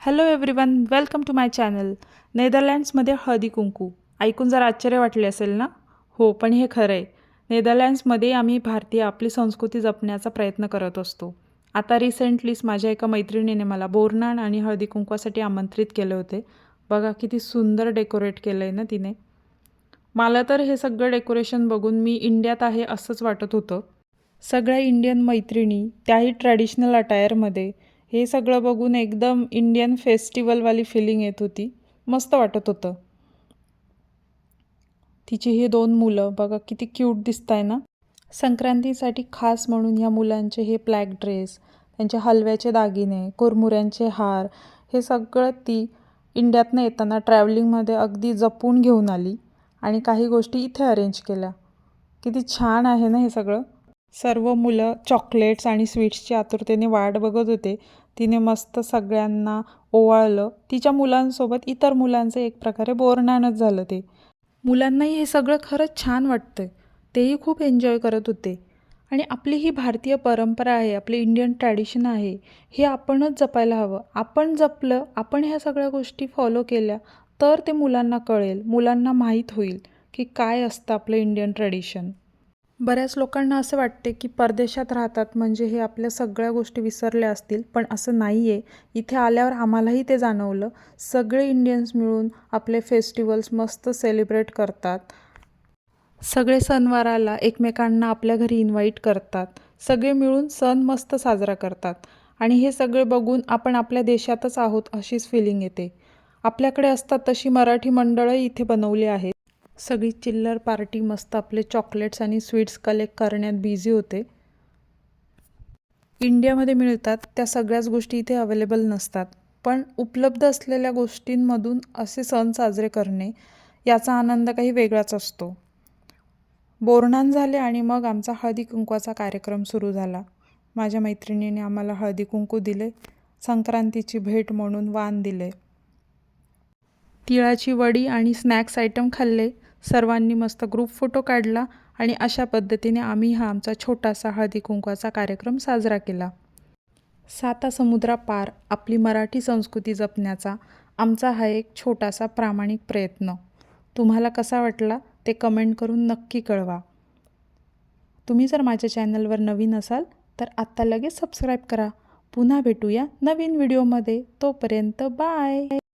Hello everyone welcome to my channel नेदरलँड्समध्ये Haldi Kunku. ऐकून जर आश्चर्य वाटले असेल ना? हो पण हे खरं आहे. नेदरलँड्समध्ये आम्ही भारतीय आपली संस्कृती जपण्याचा प्रयत्न करत असतो. आता रिसेंटलीच माझ्या एका मैत्रिणीने मला बोरनाण आणि हळदी कुंकवासाठी आमंत्रित केले होते. बघा किती सुंदर डेकोरेट केलं आहे ना तिने. मला तर हे सगळं डेकोरेशन बघून मी इंडियात आहे असंच वाटत होतं. सगळ्या इंडियन मैत्रिणी त्याही ट्रॅडिशनल अटायरमध्ये हे सगळं बघून एकदम इंडियन फेस्टिवलवाली फिलिंग येत होती. मस्त वाटत होतं. तिची हे दोन मुलं बघा किती क्यूट दिसत आहे ना. संक्रांतीसाठी खास म्हणून ह्या मुलांचे हे ब्लॅक ड्रेस त्यांचे हलव्याचे दागिने कुरमुऱ्यांचे हार हे सगळं ती इंडियातनं येताना ट्रॅव्हलिंगमध्ये अगदी जपून घेऊन आली आणि काही गोष्टी इथे अरेंज केल्या. किती छान आहे ना हे सगळं. सर्व मुलं चॉकलेट्स आणि स्वीट्सची आतुरतेने वाट बघत होते. तिने मस्त सगळ्यांना ओवाळलं. तिच्या मुलांसोबत इतर मुलांचं एक प्रकारे बोरणानच झालं ते. मुलांनाही हे सगळं खरंच छान वाटतं तेही खूप एन्जॉय करत होते. आणि आपली ही भारतीय परंपरा आहे आपले इंडियन ट्रॅडिशन आहे हे आपणच जपायला हवं. आपण जपलं आपण ह्या सगळ्या गोष्टी फॉलो केल्या तर ते मुलांना कळेल मुलांना माहीत होईल की काय असतं आपलं इंडियन ट्रॅडिशन बऱ्याच लोकांना असं वाटते की परदेशात राहतात म्हणजे हे आपल्या सगळ्या गोष्टी विसरल्या असतील पण असं नाही आहे इथे आल्यावर आम्हालाही ते जाणवलं. सगळे इंडियन्स मिळून आपले फेस्टिवल्स मस्त सेलिब्रेट करतात. सगळे सणवाराला एकमेकांना आपल्या घरी इन्व्हाइट करतात. सगळे मिळून सण मस्त साजरा करतात. आणि हे सगळे बघून आपण आपल्या देशातच आहोत अशीच फिलिंग येते. आपल्याकडे असतात तशी मराठी मंडळंही इथे बनवली आहेत. सगळी चिल्लर पार्टी मस्त आपले चॉकलेट्स आणि स्वीट्स कलेक्ट करण्यात बिझी होते. इंडियामध्ये मिळतात त्या सगळ्याच गोष्टी इथे अवेलेबल नसतात. पण उपलब्ध असलेल्या गोष्टींमधून असे सण साजरे करणे याचा आनंद काही वेगळाच असतो. बोरणान झाले आणि मग आमचा हळदी कुंकवाचा कार्यक्रम सुरू झाला. माझ्या मैत्रिणीने आम्हाला हळदी कुंकू दिले संक्रांतीची भेट म्हणून वाण दिले. तिळाची वडी आणि स्नॅक्स आयटम खाल्ले. सर्वांनी मस्त ग्रुप फोटो काढला आणि अशा पद्धतीने आम्ही हा आमचा छोटासा हळदी कुंकवाचा कार्यक्रम साजरा केला. साता समुद्रापार आपली मराठी संस्कृती जपण्याचा आमचा हा एक छोटासा प्रामाणिक प्रयत्न. तुम्हाला कसा वाटला ते कमेंट करून नक्की कळवा. तुम्ही जर माझ्या चॅनलवर नवीन असाल तर आत्ता लगेच सबस्क्राईब करा. पुन्हा भेटूया नवीन व्हिडिओमध्ये तोपर्यंत बाय